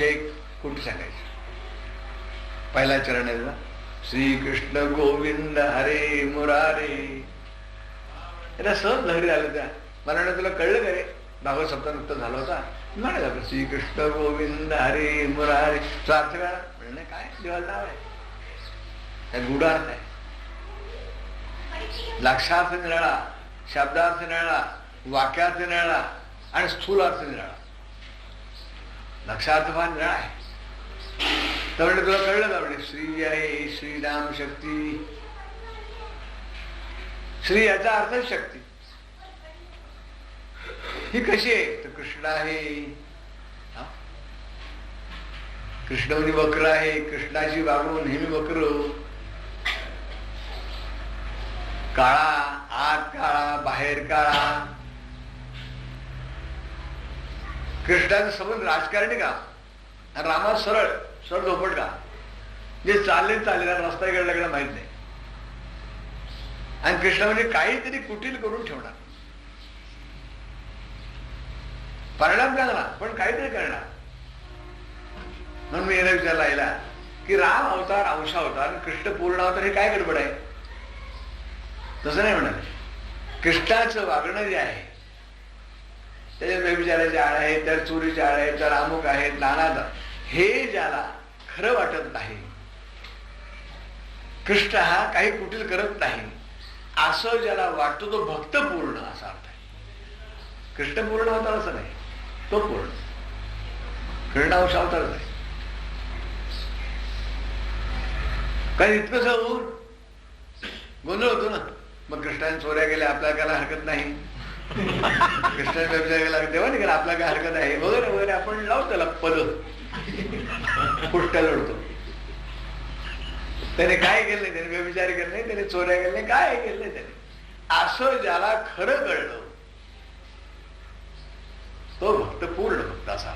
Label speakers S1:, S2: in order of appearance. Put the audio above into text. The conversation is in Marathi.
S1: आमच्या एक कुठे सांगायचे? पहिला चरण आहे ना श्रीकृष्ण गोविंद हरे मुरारे. याला सहज लहरी आलं त्या. मला तुला कळलं का रे? भागवत सप्ताह नुकतं झाला होता. म्हणाले आपलं श्रीकृष्ण गोविंद हरे मुरारे. स्वार्थ अर्थ काय काय? देवाला नाव आहे. त्यात गुढार्थ आहे. लक्षार्थ निराळा शब्दार्थ निराळा वाक्यार्थ निराळा आणि स्थूल अर्थ निराळा. लक्षार्थ फार आहे. तर म्हणजे तुला कळलं का म्हणजे श्री आहे श्रीराम शक्ती? श्री याचा अर्थ शक्ती. ही कशी आहे? तर कृष्ण आहे. कृष्ण म्हणजे वक्र आहे कृष्णाची वागणूक नेहमी वक्र. काळा आत काळा बाहेर काळा. कृष्णाचा संबंध राजकारणी का? रामा सरळ सरळ झोपट का? जे चालले चालले रस्ता इकडे लागला माहीत नाही. आणि कृष्ण म्हणजे काहीतरी कुटील करून ठेवणार. परिणाम चांगला पण काहीतरी करणार. म्हणून मी याला विचारला आईला की राम अवतार अंशा अवतार कृष्ण पूर्ण अवतार हे काय गडबड आहे? तसं नाही म्हणाले. कृष्णाचं वागणं जे आहे त्याच्यात व्यभिचाराचे आळ आहे तर चोरीचे आळ आहे तर अमुक आहेत नाना हे ज्याला खरं वाटत नाही. कृष्ण हा काही कुटील करत नाही. असं ज्याला वाटतो तो भक्त पूर्ण असा अर्थ आहे. कृष्ण पूर्ण होता असं नाही. तो पूर्ण. कृष्ण अवतार नाही. कारण इतकं होऊन गोंधळ होतो ना. मग कृष्णाने चोऱ्या गेल्या आपल्याला हरकत नाही. कृष्ण व्यवसाय केला तेव्हा नाही केला काय हरकत आहे वगैरे वगैरे आपण लावतो त्याला पद. पुष्ट्या लढतो त्याने काय केलं नाही त्याने व्यभिचार केलं नाही त्याने चोऱ्या केल्या नाही काय केलं नाही त्याने. असं ज्याला खरं कळलं तो भक्त पूर्ण भक्त असा.